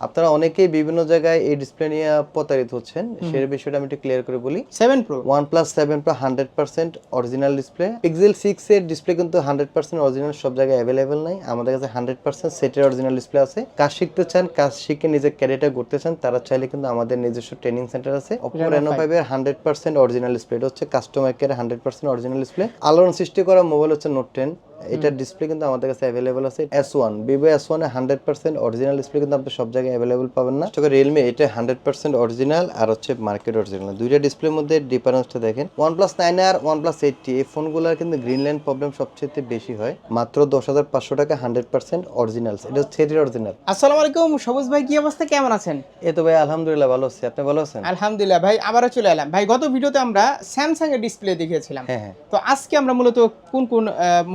আপনারা অনেকেই বিভিন্ন জায়গায় এই ডিসপ্লে নিয়ে প্রতারিত হচ্ছেন। সেই বিষয়টা আমি একটু ক্লিয়ার করে বলি। Seven pro OnePlus seven pro hundred percent original display pixel six এর ডিসপ্লে কিন্তু হান্ড্রেড পার্সেন্ট অরিজিনাল সব জায়গায় অ্যাভেলেবেল নাই। আমাদের কাছে হান্ড্রেড পার্সেন্ট সেটের অরিজিনাল ডিসপ্লে আছে। কাজ শিখতে চান কাজ শিখে নিজের ক্যারিয়ারটা করতে চান তারা চাইলে কিন্তু আমাদের নিজস্ব ট্রেনিং সেন্টার আছে। অপো Reno রেনো ফাইভ এর হান্ড্রেড পার্সেন্ট অরিজিনাল ডিসপ্লে এটা হচ্ছে customer care hundred percent original display আলোড়ন সৃষ্টি করা মোবাইল হচ্ছে নোট টেন এটার ডিসপ্লে কিন্তু আমাদের কাছে অ্যাভেলেবল আছে S one Vivo S one hundred percent original display কিন্তু আপনি সব জায়গায় অ্যাভেলেবল পাবেন না। তবে রিয়েলমি এটা হান্ড্রেড পার্সেন্ট অরিজিনাল আর হচ্ছে মার্কেট অরিজিনাল দুইটা ডিসপ্লের মধ্যে ডিফারেন্সটা দেখেন। ওয়ান প্লাস নাইন আর ওয়ান প্লাস এইটটি এই ফোনগুলোর কিন্তু গ্রিন লাইন প্রবলেম সবচেয়ে বেশি হয়। মাত্র দশ হাজার পাঁচশো টাকা হান্ড্রেড পার্সেন্ট অরিজিনাল এটা হচ্ছে অরিজিনাল আসসালামু আলাইকুম সবুজ ভাই কি অবস্থা? কেমন আছেন? এ তো ভাই আলহামদুলিল্লাহ ভালো আছি। আপনি ভালো আছেন? আলহামদুলিল্লাহ ভাই আবারও চলে এলাম। ভাই গত ভিডিওতে আমরা স্যামসাং এর ডিসপ্লে দেখিয়েছিলাম। হ্যাঁ হ্যাঁ। তো আজকে আমরা মূলত কোন কোন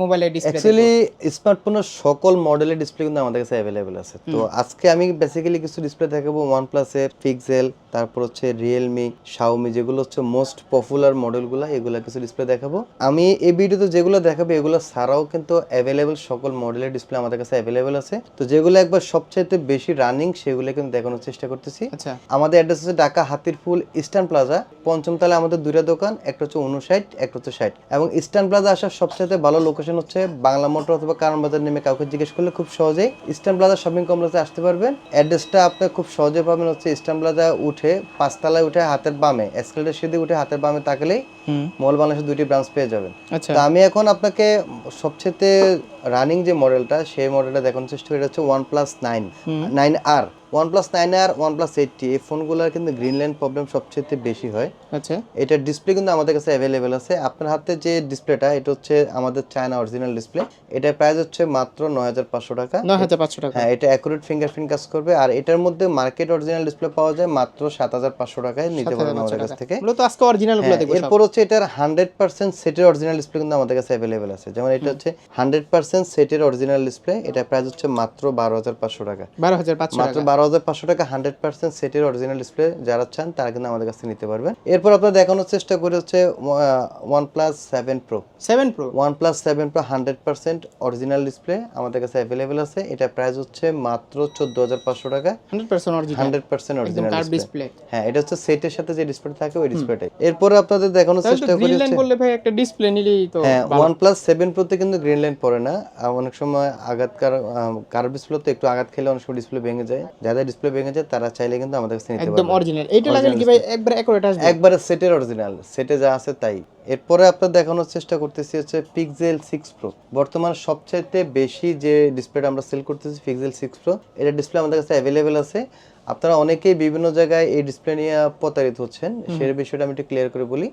মোবাইলের অ্যাকচুয়ালি স্মার্টফোনের সকল মডেলের ডিসপ্লে কিন্তু আমাদের কাছে অ্যাভেলেবেল আছে। তো আজকে আমি বেসিক্যালি কিছু ডিসপ্লে দেখাবো। ওয়ান প্লাসের পিক্সেল তারপর হচ্ছে রিয়েলমি শাওমি যেগুলো হচ্ছে মোস্ট পপুলার মডেলগুলো এগুলো কিছু ডিসপ্লে দেখাবো। আমি এই ভিডিওতে যেগুলো দেখাবো এগুলো ছাড়াও কিন্তু অ্যাভেলেবেল সকল মডেলের ডিসপ্লে আমাদের কাছে অ্যাভেলেবেল আছে। তো যেগুলো একবার সবচাইতে বেশি রানিং সেগুলো কিন্তু দেখানোর চেষ্টা করতেছি। আচ্ছা। আমাদের অ্যাড্রেস হচ্ছে ঢাকা হাতিরপুল ইস্টার্ন প্লাজা পঞ্চম তলায় আমাদের দুইটা দোকান একটা হচ্ছে উনষাট একটা হচ্ছে ষাট। এবং ইস্টার্ন প্লাজা আসার সবচেয়ে ভালো লোকেশন হচ্ছে বাংলা মোটর অথবা কারণ বাজার নেমে কাউকে জিজ্ঞেস করলে খুব সহজেই ইস্টার্ন প্লাজা শপিং কমপ্লেক্সে আসতে পারবেন। অ্যাড্রেসটা আপনি খুব সহজে পাবেন হচ্ছে ইস্টার্ন প্লাজা উঠে, পাঁচতলায় উঠে হাতের বামে এসকেলেটার সিধে উঠে হাতের বামে তাকালেই মল বাংলাদেশের দুইটি ব্রাঞ্চ পেয়ে যাবেন। আচ্ছা। তা আমি এখন আপনাকে সবচেয়ে রানিং যে মডেলটা সেই মডেলটা দেখানোর চেষ্টা করি এটা হচ্ছে ওয়ান প্লাস নাইন নাইন আর ওয়ান প্লাস নাইন আর ওয়ান প্লাস এইটটি এই ফোনগুলোর কিন্তু গ্রিন লাইন প্রবলেম সবচেয়ে বেশি হয়। আচ্ছা। এটার ডিসপ্লে কিন্তু আমাদের কাছে অ্যাভেলেবেল আছে। আপনার হাতে যে ডিসপ্লেটা এটা হচ্ছে আমাদের চায়না অরিজিনাল ডিসপ্লে এটার প্রাইস হচ্ছে মাত্র নয় হাজার পাঁচশো টাকা। নয় হাজার পাঁচশো টাকা। হ্যাঁ এটা অ্যাকুরেট ফিঙ্গারপ্রিন্ট কাজ করবে। আর এটার মধ্যে মার্কেট অরিজিনাল ডিসপ্লে পাওয়া যায় মাত্র সাত হাজার পাঁচশো টাকায় নিতে পারবেন আমাদের কাছ থেকে। মূলত আজকে অরিজিনালগুলো হচ্ছে এটার হান্ড্রেড পার্সেন্ট সেটের অরিজিনাল ডিসপ্লে কিন্তু আমাদের কাছে অ্যাভেলেবেল আছে। যেমন এটা হচ্ছে হান্ড্রেড পার্সেন্ট সেটের অরিজিনাল ডিসপ্লে এটা প্রাইস হচ্ছে মাত্র বারো হাজার পাঁচশো টাকা। বারো হাজার মাত্র বারো হাজার পাঁচশো টাকা হান্ড্রেড পার্সেন্ট সেটের অরিজিনাল ডিসপ্লে যারা চান তারা কিন্তু আমাদের কাছ নিতে পারবেন। এরপর আপনার দেখানোর চেষ্টা করে হচ্ছে one plus seven pro seven pro one plus seven pro hundred percent original display আমাদের কাছে অ্যাভেলেবেল আছে। এটা প্রাইস হচ্ছে মাত্র চোদ্দ হাজার পাঁচশো টাকা। হান্ড্রেড পার্সেন্ট অরিজিনাল ডিসপ্লে হ্যাঁ এটা হচ্ছে সেটের সাথে যে ডিসপ্লে থাকে ওই ডিসপ্লেটাই এরপরে আপনাদের দেখানোর চেষ্টা করি গ্রিন বললে ভাই একটা ডিসপ্লে নিলেই তো হ্যাঁ ওয়ান প্লাস সেভেন প্রোতে কিন্তু গ্রিন লাইন পড়ে না। আর অনেক সময় আঘাতকার কার্ভ ডিসপ্লে তো একটু আঘাত খেলে অনেক সময় ডিসপ্লে ভেঙে যায়। যাদের ডিসপ্লে ভেঙে যায় তারা চাইলে কিন্তু আমাদের কাছে নিতে পারে একদম অরিজিনাল এইটা লাগালে কি ভাই একবার অ্যাকুরেট আসবে? একবারে সেটের অরিজিনাল সেটে যা আছে তাই। এরপরে আপনার দেখানোর চেষ্টা করতেছি হচ্ছে পিক্সেল সিক্স প্রো বর্তমান সবচাইতে বেশি যে ডিসপ্লেটা আমরা সেল করতেছি পিক্সেল সিক্স প্রো এটা ডিসপ্লে আমাদের কাছে অ্যাভেলেবেল আছে। আপনারা অনেকেই বিভিন্ন জায়গায় এই ডিসপ্লে নিয়ে প্রতারিত হচ্ছেন। সেই বিষয়টা আমি একটু ক্লিয়ার করে বলি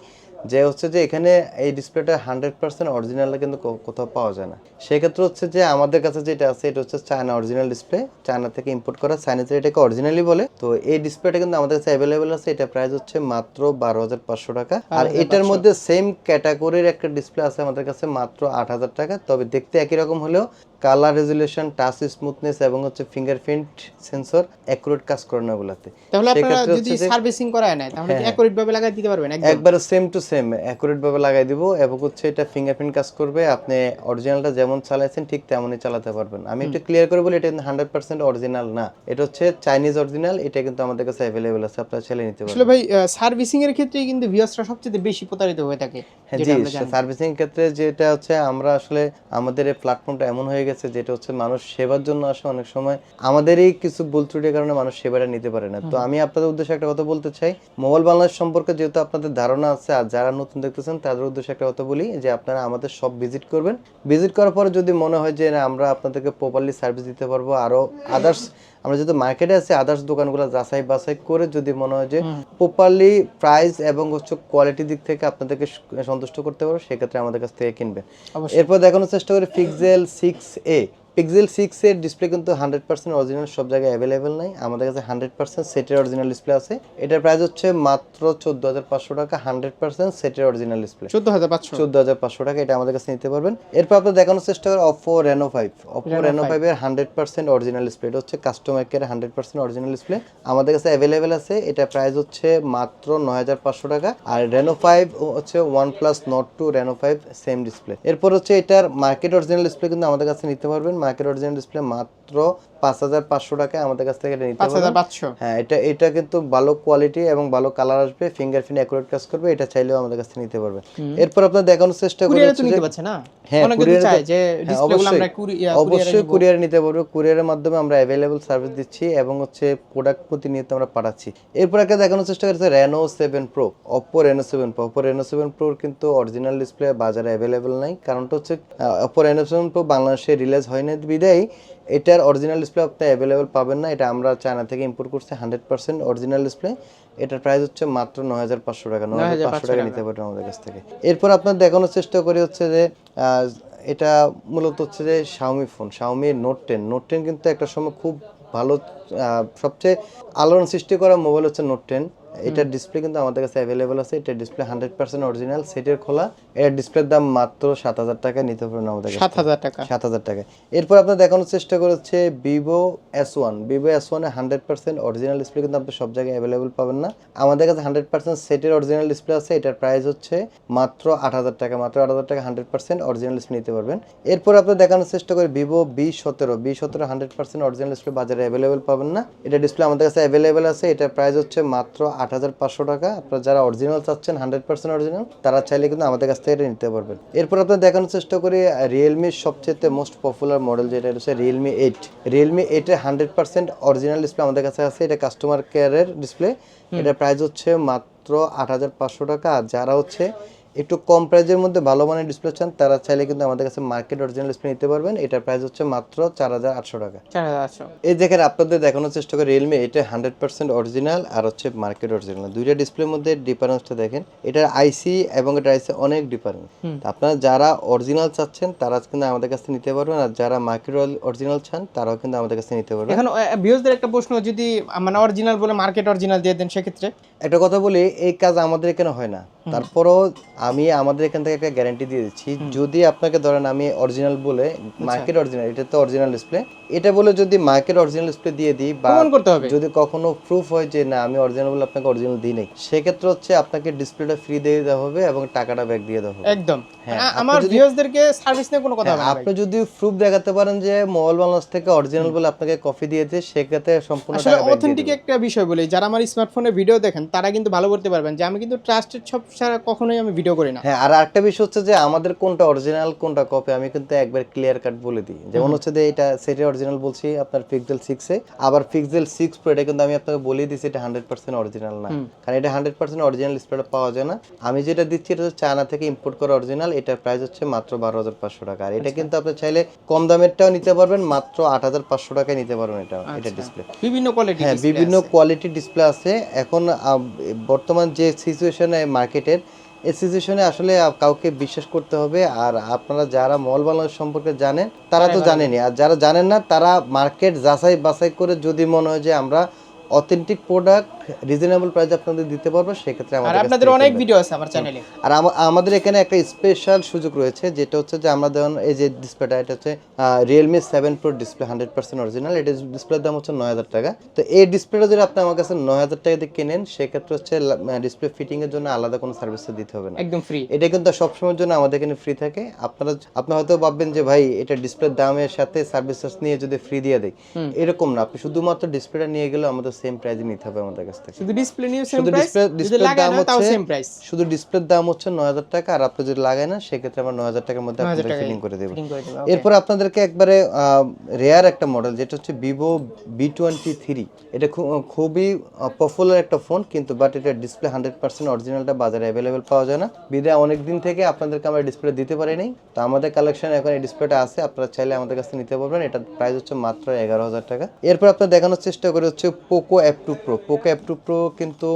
যে হচ্ছে যে এখানে এই ডিসপ্লেটা হান্ড্রেড পার্সেন্ট অরিজিনাল কিন্তু কোথাও পাওয়া যায় না। সেক্ষেত্রে হচ্ছে যে আমাদের কাছে যেটা আছে এটা হচ্ছে চায়না অরিজিনাল ডিসপ্লে চায়না থেকে ইম্পোর্ট করা চাইনিজে এটাকে অরিজিনালি বলে। তো এই ডিসপ্লেটা কিন্তু আমাদের কাছে অ্যাভেলেবেল আছে। এটা প্রাইস হচ্ছে মাত্র বারো হাজার পাঁচশো টাকা। আর এটার মধ্যে সেম ক্যাটাগরির একটা ডিসপ্লে আছে আমাদের কাছে মাত্র আট হাজার টাকা। তবে দেখতে একই রকম হলেও কালার রেজুলেশন টাচ স্মুথনেস এবং হচ্ছে ফিঙ্গারপ্রিন্ট সেন্সর অ্যাকুরেট কাজ করে না ওগুলাতে তাহলে আপনারা যদি হ্যাঁ, সার্ভিসিং করায় নেয় তাহলে কি অ্যাকুরেট ভাবে লাগাই দিতে পারবেন একদম? একবারে সেম টু সেম অ্যাকুরেট ভাবে লাগাই দিব এবং হচ্ছে এটা ফিঙ্গারপ্রিন্ট কাজ করবে। আপনি অরিজিনালটা যেমন চালাইছেন ঠিক তেমনই চালাতে পারবেন। আমি একটু ক্লিয়ার করে বলি এটা হান্ড্রেড পার্সেন্ট অরিজিনাল না। এটা হচ্ছে চাইনিজ অরিজিনাল এটা কিন্তু আমাদের কাছে অ্যাভেলেবেল আছে আপনারা ছেলে নিতে পারবেন। আসলে ভাই সার্ভিসিং এর ক্ষেত্রে কিন্তু ভিউয়ার্সরা সবচেয়ে বেশি প্রতারিত হয়ে থাকে হ্যাঁ যেটা জি সার্ভিসিং ক্ষেত্রে যেটা হচ্ছে আমরা আসলে আমাদের এই প্ল্যাটফর্মটা এমন হয়ে গেছে যেটা হচ্ছে মানুষ সেবার জন্য আসে অনেক সময়। আমাদেরই কিছু ভুল ত্রুটির কারণে মানুষ সেবাটা নিতে পারে না। তো আমি আপনাদের উদ্দেশ্যে একটা কথা বলতে চাই। মোবাইল বাংলাদেশ সম্পর্কে যেহেতু আপনাদের ধারণা আছে আর যারা নতুন দেখতেছেন তাদের উদ্দেশ্যে একটা কথা বলি যে আপনারা আমাদের সব ভিজিট করবেন। ভিজিট করার পরে যদি মনে হয় যে আমরা আপনাদেরকে প্রপারলি সার্ভিস দিতে পারব আরও আদার্স আমরা যেহেতু মার্কেটে আছি আদার্স দোকানগুলো যাচাই বাছাই করে যদি মনে হয় যে প্রপারলি প্রাইস এবং হচ্ছে কোয়ালিটি দিক থেকে আপনাদেরকে সন্তুষ্ট করতে পারব সেক্ষেত্রে আমাদের কাছ থেকে কিনবে এরপর দেখানোর চেষ্টা করি pixel six a pixel six এর ডিসপ্লে কিন্তু হান্ড্রেড পার্সেন্ট অরিজিনাল সব জায়গায় অ্যাভেলেবেল নাই। আমাদের কাছে হান্ড্রেড পার্সেন্ট সেটের অরিজিনাল ডিসপ্লে আছে। এটার প্রাইস হচ্ছে মাত্র চোদ্দ হাজার পাঁচশো টাকা হান্ড্রেড পার্সেন্ট সেটের অরিজিনাল ডিসপ্লে চোদ্দ হাজার পাঁচশো? চোদ্দ হাজার পাঁচশো টাকা এটা আমাদের কাছে নিতে পারবেন। এরপর আপনার দেখানোর চেষ্টা করেন Oppo Reno five Oppo Reno five এর হান্ড্রেড পার্সেন্ট অরিজিনাল ডিসপ্লে এটা হচ্ছে customer care hundred percent original display আমাদের কাছে অ্যাভেলেবেল আছে। এটা প্রাইস হচ্ছে মাত্র নয় হাজার পাঁচশো টাকা। আর রেনো ফাইভ হচ্ছে one plus Nord two Reno five same display এরপর হচ্ছে এটার মার্কেট অরিজিনাল ডিসপ্লে কিন্তু আমাদের কাছে নিতে পারবেন। মার্কেট অরিজিনাল ডিসপ্লে মাত্র মাত্র পাঁচ হাজার পাঁচশো টাকায় আমাদের কাছ থেকে এটা নিতে পারবেন হ্যাঁ এটা এটা কিন্তু ভালো কোয়ালিটি এবং ভালো কালার আসবে ফিঙ্গারপ্রিন্ট অ্যাকুরেট কাজ করবে এটা চাইলেও আমাদের কাছ থেকে নিতে পারবেন এরপর আপনার দেখানোর চেষ্টা করি নিতে পারছে না? হ্যাঁ, অনেকে চায় যে হ্যাঁ, অবশ্যই। কুরিয়ার অবশ্যই কুরিয়ারে নিতে পারব। কুরিয়ারের মাধ্যমে আমরা অ্যাভেলেবল সার্ভিস দিচ্ছি এবং হচ্ছে প্রোডাক্ট প্রতিনিয়ত আমরা পাঠাচ্ছি। এরপর একটা দেখানোর চেষ্টা করেছে Reno seven pro Oppo Reno seven pro Oppo Reno seven প্রোর কিন্তু অরিজিনাল ডিসপ্লে বাজারে অ্যাভেলেবল নাই। কারণটা হচ্ছে অপো রেনো সেভেন প্রো বাংলাদেশে রিলিজ হয়নি বিদায়। এটার অরিজিনাল ডিসপ্লে আপনি অ্যাভেলেবল পাবেন না। এটা আমরা চায়না থেকে ইম্পোর্ট করছি হান্ড্রেড পার্সেন্ট অরিজিনাল ডিসপ্লে এটার প্রাইস হচ্ছে মাত্র নয় হাজার পাঁচশো টাকা নয় হাজার পাঁচশো টাকা নিতে পারবেন আমাদের কাছ থেকে। এরপর আপনার দেখানোর চেষ্টা করি হচ্ছে যে এটা মূলত হচ্ছে যে Xiaomi phone Xiaomi note ten note ten কিন্তু একটা সময় খুব ভালো সবচেয়ে আলোড়ন সৃষ্টি করা মোবাইল হচ্ছে নোট টেন এটার ডিসপ্লে কিন্তু আমাদের কাছে অ্যাভেলেবল আছে। এটার ডিসপ্লে হান্ড্রেড পার্সেন্ট অরিজিনাল সেটের খোলা। এর ডিসপ্লের দাম মাত্র সাত হাজার টাকা নিতে পারবেন আমাদের কাছে সাত হাজার টাকা। সাত হাজার টাকা। এরপর আপনার দেখানোর চেষ্টা করেছে Vivo S one Vivo S ওয়ানে হান্ড্রেড পার্সেন্ট অরিজিনাল ডিসপ্লে কিন্তু আপনি সব জায়গায় অ্যাভেলেবল পাবেন না। আমাদের কাছে হান্ড্রেড পার্সেন্ট সেটের অরিজিনাল ডিসপ্লে আছে। এটার প্রাইস হচ্ছে মাত্র আট হাজার টাকা। মাত্র আট হাজার টাকা হান্ড্রেড পার্সেন্ট অরিজিনাল ডিসপ্লে নিতে পারবেন। এরপর আপনি দেখানোর চেষ্টা করে ভিভো বি সতেরো। বি সতেরো হান্ড্রেড পার্সেন্ট অরিজিনাল ডিসপ্লে বাজারে অ্যাভেলেবল পাবেন না। এটা ডিসপ্লে আমাদের কাছে অ্যাভেলেবল আছে। এটার প্রাইস হচ্ছে মাত্র আট হাজার পাঁচশো টাকা। আপনারা যারা অরিজিনাল চাচ্ছেন হান্ড্রেড পার্সেন্ট অরিজিনাল তারা চাইলে কিন্তু আমাদের কাছ থেকে এটা নিতে পারবেন। এরপর আপনার দেখানোর চেষ্টা করি রিয়েলমির সবচেয়ে মোস্ট পপুলার মডেল যেটা হচ্ছে রিয়েলমি এইট রিয়েলমি এইটের হান্ড্রেড পার্সেন্ট অরিজিনাল ডিসপ্লে আমাদের কাছে আছে এটা কাস্টমার কেয়ারের ডিসপ্লে এটা প্রাইস হচ্ছে মাত্র আট হাজার পাঁচশো টাকা আর যারা হচ্ছে একটু কম প্রাইজের মধ্যে ভালো মানের ডিসপ্লে চান তারা চাইলে কিন্তু আমাদের কাছে মার্কেট অরিজিনাল ডিসপ্লে নিতে পারবেন। এটার প্রাইস হচ্ছে মাত্র চার হাজার আটশো টাকা। চার হাজার আটশো। এই দেখেন আপনাদের দেখানোর চেষ্টা করি রিয়েলমি এটা হান্ড্রেড পার্সেন্ট অরিজিনাল আর হচ্ছে মার্কেট অরিজিনাল দুইটা ডিসপ্লের মধ্যে ডিফারেন্সটা দেখেন এটার আইসি এবং এটার আইসি অনেক ডিফারেন্স আপনারা যারা অরিজিনাল চাচ্ছেন তারা কিন্তু আমাদের কাছে নিতে পারবেন আর যারা মার্কেট অরিজিনাল চান তারাও কিন্তু আমাদের কাছে নিতে পারবেন। এখন ভিউজদের একটা প্রশ্ন যদি মানে অরিজিনাল বলে মার্কেট অরিজিনাল দিয়ে দেন সেক্ষেত্রে? একটা কথা বলি এই কাজ আমাদের এখানে হয় না। তারপরও আমি আমাদের এখান থেকে একটা গ্যারান্টি দিয়ে দিচ্ছি যদি আপনাকে ধরেন আমি অরিজিনাল বলে মার্কেট অরিজিনাল এটা তো অরিজিনাল ডিসপ্লে এটা বলে যদি মার্কেট অরিজিনাল ডিসপ্লে দিয়ে দিই বা প্রমাণ করতে হবে। যদি কখনো প্রুফ হয় যে না আমি অরিজিনাল বলে আপনাকে অরিজিনাল দিই নাই সেক্ষেত্রে হচ্ছে আপনাকে ডিসপ্লেটা ফ্রি দিয়ে দেওয়া হবে এবং টাকাটা ব্যাক দিয়ে দেওয়া হবে। একদম। হ্যাঁ, আমার ভিউজদেরকে সার্ভিস নিয়ে কোনো কথা হবে হ্যাঁ, না আপনি যদি প্রুফ দেখাতে পারেন যে মোবাইল বাংলাদেশ থেকে অরিজিনাল বলে আপনাকে কপি দিয়েছে সেক্ষেত্রে সম্পূর্ণ আসলে অথেন্টিক একটা বিষয় বলি যারা আমার স্মার্টফোনে ভিডিও দেখেন তারা কিন্তু ভালো করতে পারবেন যে আমি কিন্তু ট্রাস্টেড সব ছাড়া কখনোই আমি ভিডিও করি না। হ্যাঁ আর আরেকটা বিষয় হচ্ছে যে আমাদের কোনটা অরিজিনাল কোনটা কপি আমি কিন্তু একবার ক্লিয়ার কাট বলে দিই। যেমন হচ্ছে যে এটা সেটা অরিজিনাল বলছি আপনার পিক্সেল সিক্সে আবার পিক্সেল সিক্স প্রো এটা কিন্তু আমি আপনাকে বলে দিচ্ছি এটা হান্ড্রেড পার্সেন্ট অরিজিনাল না। কারণ এটা হান্ড্রেড পার্সেন্ট অরিজিনাল ডিসপ্লেটা পাওয়া যায় না। আমি যেটা দিচ্ছি এটা হচ্ছে চায়না থেকে ইম্পোর্ট করা অরিজিনাল এটার প্রাইস হচ্ছে মাত্র বারো হাজার পাঁচশো টাকা। আর এটা কিন্তু আপনি চাইলে কম দামেরটাও নিতে পারবেন মাত্র আট হাজার পাঁচশো টাকায় নিতে পারবেন এটা এটা ডিসপ্লে বিভিন্ন কোয়ালিটি হ্যাঁ বিভিন্ন কোয়ালিটির ডিসপ্লে আছে। এখন বর্তমান যে সিচুয়েশনে মার্কেটের এই সিচুয়েশনে আসলে কাউকে বিশ্বাস করতে হবে। আর আপনারা যারা মল বাংলাদেশ সম্পর্কে জানেন তারা তো জানেনি আর যারা জানেন না তারা মার্কেট যাচাই বাছাই করে যদি মনে হয় যে আমরা অথেন্টিক প্রোডাক্ট রিজনেবল প্রাইসে আপনাদের দিতে পারব সেক্ষেত্রে আমাদের আপনাদের অনেক ভিডিও আছে আমার চ্যানেলে আর আমাদের এখানে একটা স্পেশাল সুযোগ রয়েছে যেটা হচ্ছে যে আমরা ধরুন এই যে ডিসপ্লেটা এটা হচ্ছে Realme seven pro display hundred percent original এটা ডিসপ্লের দাম হচ্ছে নয় হাজার টাকা। তো এই ডিসপ্লেটা যদি আপনি আমার কাছে নয় হাজার টাকা দিয়ে কেনেন সেক্ষেত্রে হচ্ছে ডিসপ্লে ফিটিং এর জন্য আলাদা কোনো সার্ভিস দিতে হবে না। একদম ফ্রি এটা কিন্তু সবসময়ের জন্য আমাদের এখানে ফ্রি থাকে। আপনারা আপনি হয়তো ভাববেন যে ভাই এটা ডিসপ্লের দামের সাথে সার্ভিস নিয়ে যদি ফ্রি দিয়ে দেয় এরকম না। আপনি শুধুমাত্র ডিসপ্লেটা নিয়ে গেলে আমাদের সেম প্রাইসে নিতে হবে আমাদের কাছ। থেকে শুধু ডিসপ্লে নিয়ে সেম প্রাইস যদি লাগায় না তাও সেম প্রাইস শুধু ডিসপ্লের দাম হচ্ছে নয় হাজার টাকা আর আপনি যদি লাগায় না সেক্ষেত্রে আমরা নয় হাজার টাকার মধ্যে 9000 আপনাদের ফিটিং করে দেবো। এরপর আপনাদেরকে একবারে রেয়ার একটা মডেল যেটা হচ্ছে টোয়েন্টি থ্রি এটা খুবই পপুলার একটা ফোন কিন্তু বাট এটা ডিসপ্লে হান্ড্রেড পার্সেন্ট অরিজিনালটা বাজারে অ্যাভেলেবেল পাওয়া যায় না। বিদায় অনেক দিন থেকে আপনাদেরকে আমরা ডিসপ্লে দিতে পারি নাই তো আমাদের কালেকশন এখন এই ডিসপ্লেটা আছে আপনারা চাইলে আমাদের কাছে নিতে পারবেন। এটার প্রাইস হচ্ছে মাত্র এগারো হাজার টাকা। এরপর আপনার দেখানোর চেষ্টা করে হচ্ছে Poco app two pro Poco app two pro কিন্তু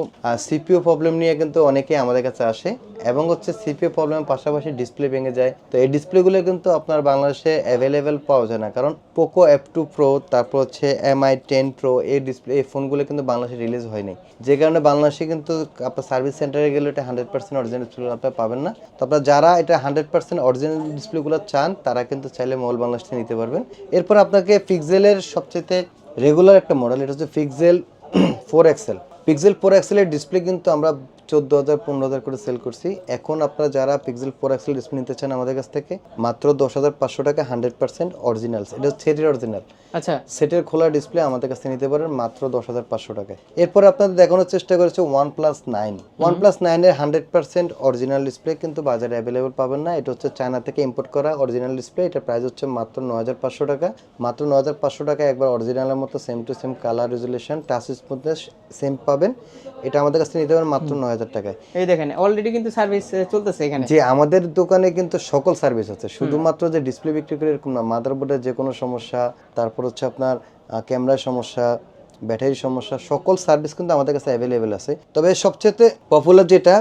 সিপিও প্রবলেম নিয়ে কিন্তু অনেকেই আমাদের কাছে আসে এবং হচ্ছে সিপিও প্রবলেমের পাশাপাশি ডিসপ্লে ভেঙে যায়। তো এই ডিসপ্লেগুলো কিন্তু আপনার বাংলাদেশে অ্যাভেলেবেল পাওয়া যায় না। কারণ পোকো এফ টু প্রো তারপর হচ্ছে এমআই টেন প্রো এই ডিসপ্লে এই ফোনগুলো কিন্তু বাংলাদেশে রিলিজ হয়নি। যে কারণে বাংলাদেশে কিন্তু আপনার সার্ভিস সেন্টারে গেলে এটা হান্ড্রেড পার্সেন্ট অরিজিনাল ডিসপ্লে আপনারা পাবেন না। তো আপনারা যারা এটা হান্ড্রেড পার্সেন্ট অরিজিনাল ডিসপ্লেগুলো চান, তারা কিন্তু চাইলে মোবাইল বাংলাদেশ নিতে পারবেন। এরপর আপনাকে পিক্সেলের সবচেয়ে রেগুলার একটা মডেল এটা হচ্ছে pixel four XL. Pixel four এক্সেলের display কিন্তু আমরা চোদ্দ হাজার পনেরো হাজার করে সেল করছি। এখন আপনারা যারা পিক্সেল ফোর এক্সেল ডিসপ্লে নিতে চান আমাদের কাছ থেকে মাত্র দশ হাজার পাঁচশো টাকা হান্ড্রেড পার্সেন্ট অরিজিনাল এটা সেটের অরিজিনাল আচ্ছা। সেটের খোলা ডিসপ্লে আমাদের কাছে নিতে পারেন মাত্র দশ হাজার পাঁচশো টাকায়। এরপরে আপনাদের দেখানোর চেষ্টা করেছে one plus nine one plus নাইনের হান্ড্রেড পার্সেন্ট অরিজিনাল ডিসপ্লে কিন্তু বাজারে অ্যাভেলেবল পাবেন না। এটা হচ্ছে চায়না থেকে ইম্পোর্ট করা অরিজিনাল ডিসপ্লে এটা প্রাইস হচ্ছে মাত্র ন হাজার পাঁচশো টাকা। মাত্র ন হাজার পাঁচশো টাকা একবার অরিজিনালের মতো same to same colour resolution touch smoothness same পাবেন। এটা আমাদের কাছে নিতে পারেন মাত্র ন হাজার টাকায়। এই দেখেন অলরেডি কিন্তু সার্ভিস চলতেছে এখানে। যে আমাদের দোকানে কিন্তু সকল সার্ভিস আছে। শুধুমাত্র যে ডিসপ্লে বিক্রি করে এরকম না মাদারবোর্ডের যে কোনো সমস্যা তারপর হচ্ছে আপনার ক্যামেরার সমস্যা ব্যাটারির সমস্যা সকল সার্ভিস কিন্তু আমাদের কাছে অ্যাভেলেবেল আছে। তবে সবচেয়ে পপুলার যেটা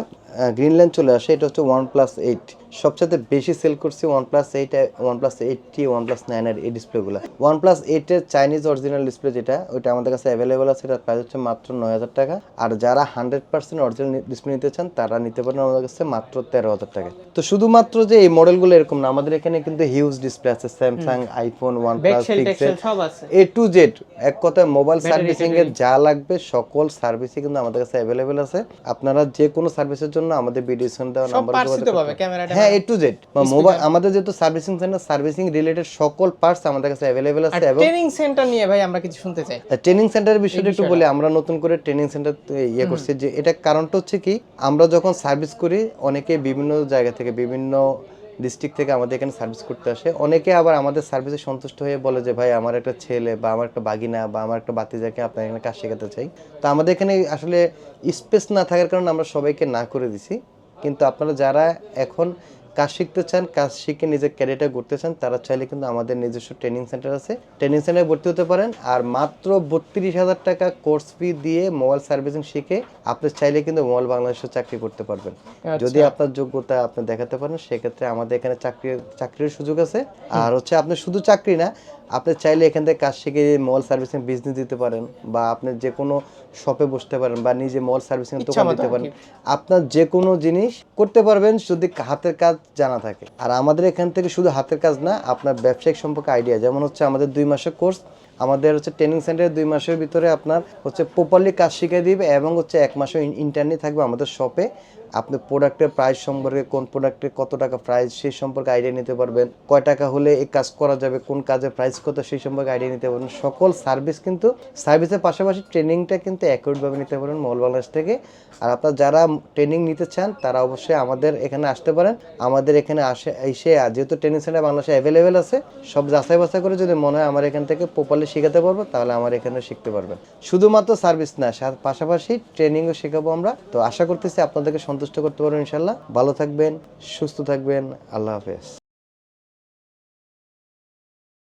গ্রিনল্যান্ড চলে আসে এটা হচ্ছে ওয়ান প্লাস এইট সবচেয়ে বেশি সেল করছি one plus eight one plus eight T one plus নাইনের এই ডিসপ্লেগুলো ওয়ান প্লাস এইটের চাইনিজ অরিজিনাল ডিসপ্লে যেটা ওইটা আমাদের কাছে অ্যাভেলেবেল আছে এটার প্রাইস হচ্ছে মাত্র নয় হাজার টাকা। আর যারা হান্ড্রেড পার্সেন্ট অরিজিনাল ডিসপ্লে নিতে চান তারা নিতে পারেন আমাদের কাছে মাত্র তেরো হাজার টাকা। তো শুধুমাত্র যে এই মডেলগুলো এরকম না আমাদের এখানে কিন্তু হিউজ ডিসপ্লে আছে Samsung iPhone one plus pixel A to Z এক কথায় মোবাইল সার্ভিসিং এর যা লাগবে সকল সার্ভিসই কিন্তু আমাদের কাছে অ্যাভেলেবেল আছে। আপনারা যে কোনো সার্ভিসের জন্য আমাদের ভিডিও সেন্টার নাম্বার হ্যাঁ এ টু জেড মোবাইল আমাদের যেহেতু সার্ভিসিং সেন্টার সার্ভিসিং রিলেটেড সকল পার্টস আমাদের কাছে অ্যাভেলেবেল আছে এবং ট্রেনিং সেন্টার নিয়ে ভাই আমরা কিছু শুনতে চাই। ট্রেনিং সেন্টারের বিষয়টা একটু বলি আমরা নতুন করে ট্রেনিং সেন্টার ইয়ে করছি যে এটা কারণটা হচ্ছে কি আমরা যখন সার্ভিস করি অনেকে বিভিন্ন জায়গা থেকে বিভিন্ন ডিস্ট্রিক্ট থেকে আমাদের এখানে সার্ভিস করতে আসে। অনেকে আবার আমাদের সার্ভিসে সন্তুষ্ট হয়ে বলে যে, ভাই, আমার একটা ছেলে বা আমার একটা বাগিনা বা আমার একটা বাতিজাকে আপনার এখানে কাজ শেখাতে চাই। তো আমাদের এখানে আসলে স্পেস না থাকার কারণে আমরা সবাইকে না করে দিছি। কিন্তু আপনারা যারা এখন কাজ শিখতে চান কাজ শিখে নিজের ক্যারিয়ারটা গড়তে চান তারা চাইলে কিন্তু আমাদের নিজস্ব ট্রেনিং সেন্টার আছে। ট্রেনিং সেন্টারে ভর্তি হতে পারেন আর মাত্র বত্রিশ হাজার টাকা কোর্স ফি দিয়ে মোবাইল সার্ভিসিং শিখে আপনি চাইলে কিন্তু মোবাইল বাংলাদেশে চাকরি করতে পারবেন। যদি আপনার যোগ্যতা আপনি দেখাতে পারেন সেক্ষেত্রে আমাদের এখানে চাকরি চাকরির সুযোগ আছে। আর হচ্ছে আপনি শুধু চাকরি না আপনি চাইলে এখান থেকে কাজ শিখে মোবাইল সার্ভিসিং বিজনেস দিতে পারেন বা আপনি যে কোনো শপে বসতে পারেন বা নিজে মোবাইল সার্ভিসিং দোকান দিতে পারেন। আপনার যে কোনো জিনিস করতে পারবেন যদি হাতের কাজ জানা থাকে। আর আমাদের এখান থেকে শুধু হাতের কাজ না আপনার ব্যবসায়িক সম্পর্কে আইডিয়া যেমন হচ্ছে আমাদের দুই মাসের কোর্স আমাদের হচ্ছে ট্রেনিং সেন্টারে দুই মাসের ভিতরে আপনার হচ্ছে প্রপারলি কাজ শিখিয়ে দিবে এবং হচ্ছে এক মাসের ইন্টারনি থাকবে আমাদের শপে আপনি প্রোডাক্টের প্রাইস সম্পর্কে, কোন প্রোডাক্টের কত টাকা প্রাইস সেই সম্পর্কে আইডিয়া নিতে পারবেন। কয় টাকা হলে এই কাজ করা যাবে, কোন কাজের প্রাইস কত, সেই সম্পর্কে আইডিয়া নিতে পারবেন। সকল সার্ভিস কিন্তু সার্ভিসের পাশাপাশি ট্রেনিংটা কিন্তু অ্যাকুরেটভাবে নিতে পারেন মল বাংলাদেশ থেকে। আর আপনার যারা ট্রেনিং নিতে চান, তারা অবশ্যই আমাদের এখানে আসতে পারেন। আমাদের এখানে আসে, এসে যেহেতু ট্রেনিং সেন্টার বাংলাদেশে অ্যাভেলেবেল আছে, সব যাচাই বাছাই করে যদি মনে হয় আমার এখান থেকে প্রপারলি শেখাতে পারব, তাহলে আমার এখানে শিখতে পারবেন। শুধুমাত্র সার্ভিস না পাশাপাশি ট্রেনিংও শেখাবো আমরা। তো আশা করতেছি আপনাদেরকে সন্তুষ্ট করতে পারব ইনশাল্লাহ ভালো থাকবেন সুস্থ থাকবেন। আল্লাহ হাফেজ।